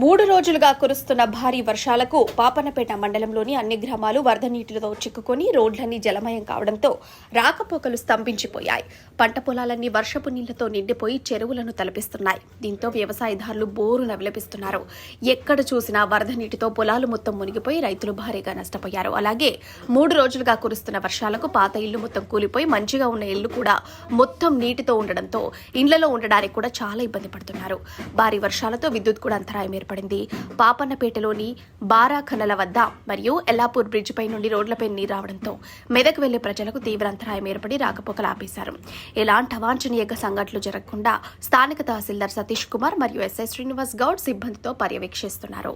మూడు రోజులుగా కురుస్తున్న భారీ వర్షాలకు పాపనపేట మండలంలోని అన్ని గ్రామాలు వరద నీటితో చిక్కుకొని రోడ్లన్నీ జలమయం కావడంతో రాకపోకలు స్తంభించిపోయాయి. పంట పొలాలన్నీ వర్షపు నీళ్ళతో నిండిపోయి చెరువులను తలపిస్తున్నాయి. దీంతో వ్యవసాయదారులు బోరున విలపిస్తున్నారు. ఎక్కడ చూసినా వరద నీటితో పొలాలు మొత్తం మునిగిపోయి రైతులు భారీగా నష్టపోయారు. అలాగే మూడు రోజులుగా కురుస్తున్న వర్షాలకు పాత ఇల్లు మొత్తం కూలిపోయి మంచిగా ఉన్న ఇల్లు కూడా మొత్తం నీటితో ఉండడంతో ఇండ్లలో ఉండడానికి కూడా చాలా ఇబ్బంది పడుతున్నారు. భారీ వర్షాలతో విద్యుత్ కూడా అంతరాయం ఏర్పడింది. పాపన్నపేటలోని బారాఖనల వద్ద మరియు ఎల్లాపూర్ బ్రిడ్జిపై నుండి రోడ్లపై నీరు రావడంతో మెదక్ వెళ్ళే ప్రజలకు తీవ్ర అంతరాయం ఏర్పడి రాకపోకలు ఆపేశారు. ఎలాంటి అవాంఛనీయ సంఘటనలు జరగకుండా స్థానిక తహసీల్దార్ సతీష్ కుమార్ మరియు ఎస్ఐ శ్రీనివాస్ గౌడ్ సిబ్బందితో పర్యవేక్షిస్తున్నారు.